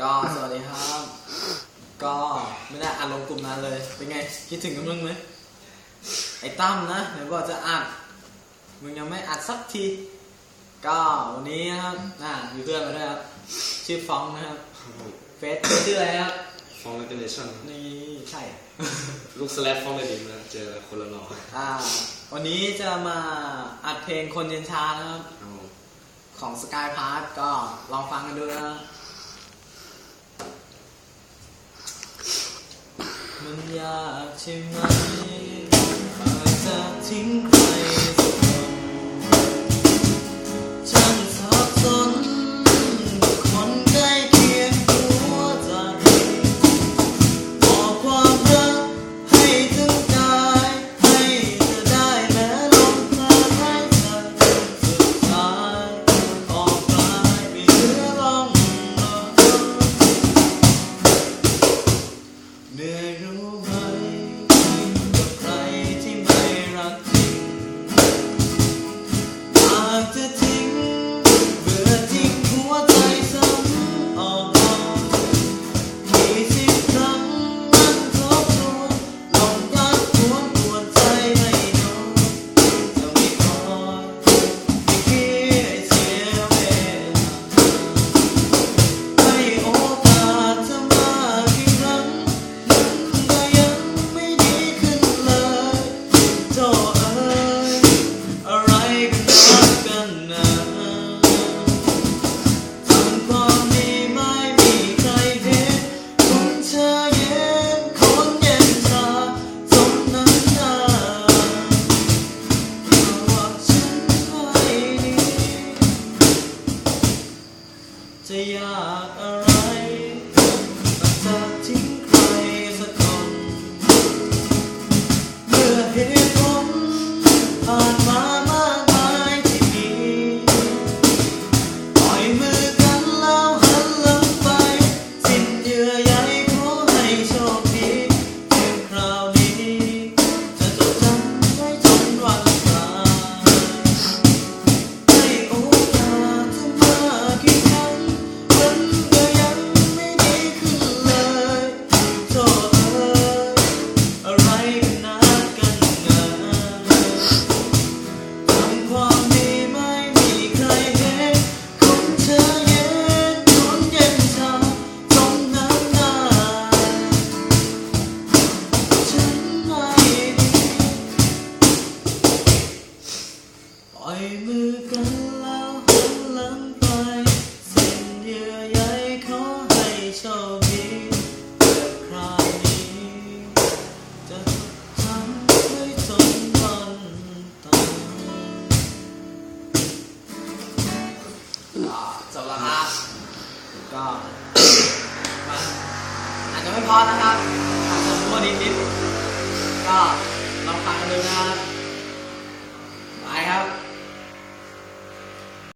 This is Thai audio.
ก็สวัสดีครับ ก็ไม่ได้อัดลงกลุ่มนั้นเลย เป็นไง คิดถึงกับมึงไหมไอ้ตั้มนะไหนบอกจะอัด มึงยังไม่อัดสักที ก็วันนี้นะครับน่ามีเพื่อนมาด้วยครับ ชื่อฟองนะครับ เฟซชื่ออะไรครับ ฟองเลนเนชั่นนี่ใช่ ลูกสแลปฟองเลยดิมนะเจอคนละหล่ออ่า วันนี้จะมาอัดเพลงคนเย็นชานะครับเอาของสกายพาร์ทก็ลองฟังกันดูนะ มันยากใช่ไหมอาจจะทิ้งใคร จะ ล่อยมือกันแล้วหันหลังไป สิ้นเยื่อใยขอให้โชคดีแต่คราวนี้ จะทำให้จนวันตายก็จบแล้วครับก็มาอาจจะไม่พอนะครับอาจจะมั่วนิดๆ